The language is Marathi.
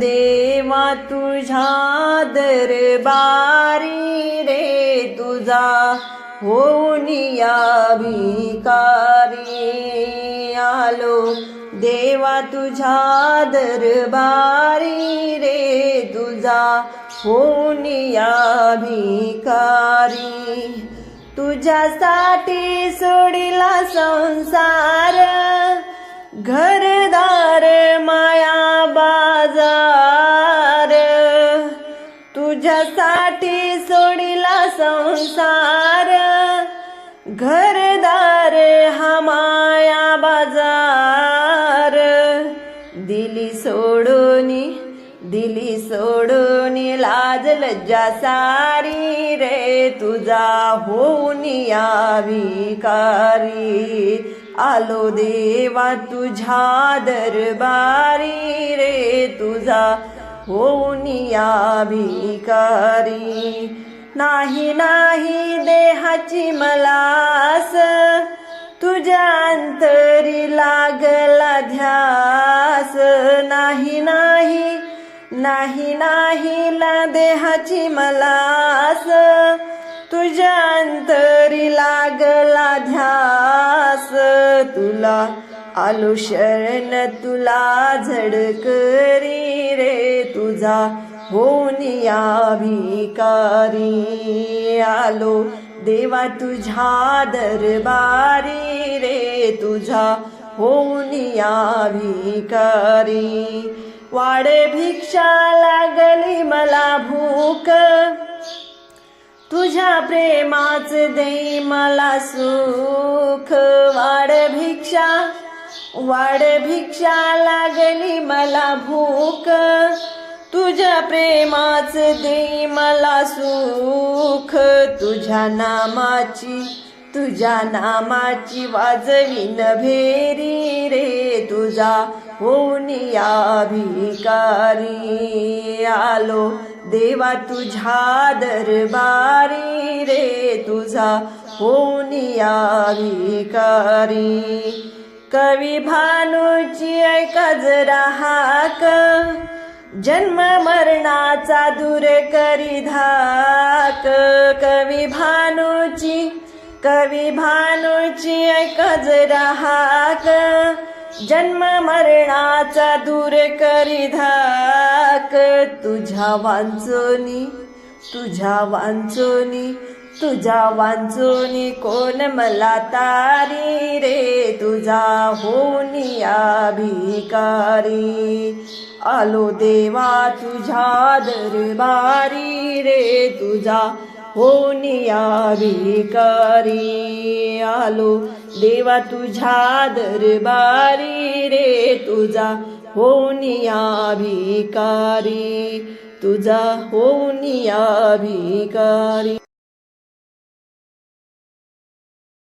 देवा तुझ्या दरबारी रे तुझा होनिया भिकारी आलो. देवा तुझ्या दरबारी रे तुझा होनिया भिकारी. तुझ्यासाठी सोडिला संसार घरदार माया तुझ्यासाठी सोडिला संसार. घरदार हा माया बाजार. दिली सोडूनी दिली सोडूनी लाज लज्जा सारी रे. तुझा होऊन या भिकारी आलो देवा तुझ्या दरबारी रे. तुझा होऊन भिकारी. नाही नाही देहाची मलास. तुझ्या अंतरी लागला ध्यास. नाही नाही नाही नाही ला देहाची मलास. तुझ्या अंतरी लागला ध्यास. तुला आलो शरण तुला झडकरी. जा. होनिया भिकारी आलो. देवा तुझ्या दरबारी रे तुझा होनिया भिकारी वाड भिक्षा लागली मला भूक. तुझ्या प्रेमाच दे मला सुख. वाड भिक्षा वाड भिक्षा लागली मला भूक. तुझ्या प्रेमाच दे मला सुख. तुझ्या नामाची तुझ्या नामाची वाजवीन भेरी रे. तुझा होऊन भिकारी. आलो देवा तुझ्या दरबारी रे. तुझा होऊन भिकारी. कवी भानूची ऐका जरा हाक. जन्म मरणाचा दूर करी धाक. कवी भानूची कवी भानूची ऐक जरा जन्म मरणाचा दूर करी धाक. तुझ्या वांचोनी तुझ्या वांचोनी तुझा वांचोनी कोण मला तारी रे? तुझा होनिया भिकारी आलो देवा तुझा दरबारी रे. तुझा होऊन भिकारी आलो देवा तुझा दरबारी रे. तुझा होनिया भिकारी तुझा होनिया भिकारी